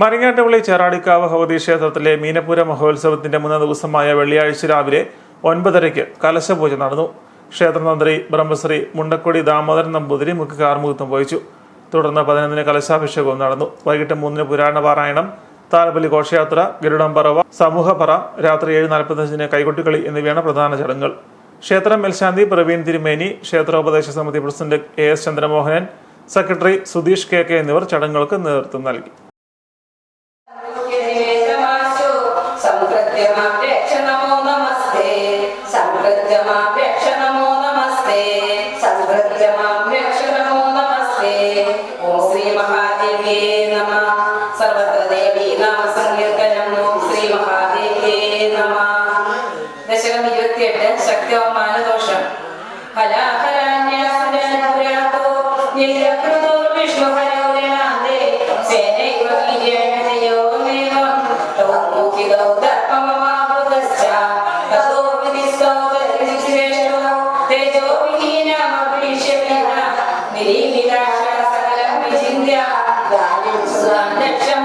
മരങ്ങാട്ടുപള്ളി ചേറാടിക്കാവ് ഭഗവതി ക്ഷേത്രത്തിലെ മീനപ്പുര മഹോത്സവത്തിന്റെ മൂന്നാം ദിവസമായ വെള്ളിയാഴ്ച രാവിലെ ഒൻപതരയ്ക്ക് കലശപൂജ നടന്നു. ക്ഷേത്രതന്ത്രി ബ്രഹ്മശ്രീ മുണ്ടക്കൊടി ദാമോദരൻ നമ്പൂതിരി മുഖ്യ കാർമുഖത്വം വഹിച്ചു. തുടർന്ന് പതിനൊന്നിന് കലശാഭിഷേകവും നടന്നു. വൈകിട്ട് മൂന്നിന് പുരാണ പാരായണം താലപ്പള്ളി ഘോഷയാത്ര ഗരുഡംപറവ സമൂഹപ്പറ രാത്രി ഏഴ് നാൽപ്പത്തഞ്ചിന് കൈകൊട്ടിക്കളി എന്നിവയാണ് പ്രധാന ചടങ്ങുകൾ. ക്ഷേത്രം മേൽശാന്തി പ്രവീൺ തിരുമേനി ക്ഷേത്രോപദേശ സമിതി president A S Chandramohanan secretary Sudheesh K K എന്നിവർ ചടങ്ങുകൾക്ക് നേതൃത്വം നൽകി. നമോ നമസ്തേ. സംകൃത്യമാഭ്യക്ഷ നമോ നമസ്തേ. സംകൃത്യമാഭ്യക്ഷ നമോ നമസ്തേ. ഓം ശ്രീ മഹാദേവ്യേ നമ. സർവത്ര ദേവീ നാമ സങ്കീർത്തനം. ശ്രീ മഹാദേവ്യേ നമ. ദശകം ഇരുപത്തിയെട്ട് ശക്തവമാന ദോഷം. ഹലാഹലാന്യാസനപുരാതോ നിരകൃതോ വിഷ്ണുഹരൗരണാന്തേ സേനൈവ വീര്യേണയോമേവം നിരീമിതാക്ഷ സകലം വിചിന്യ ദാനം സുഖം ലക്ഷം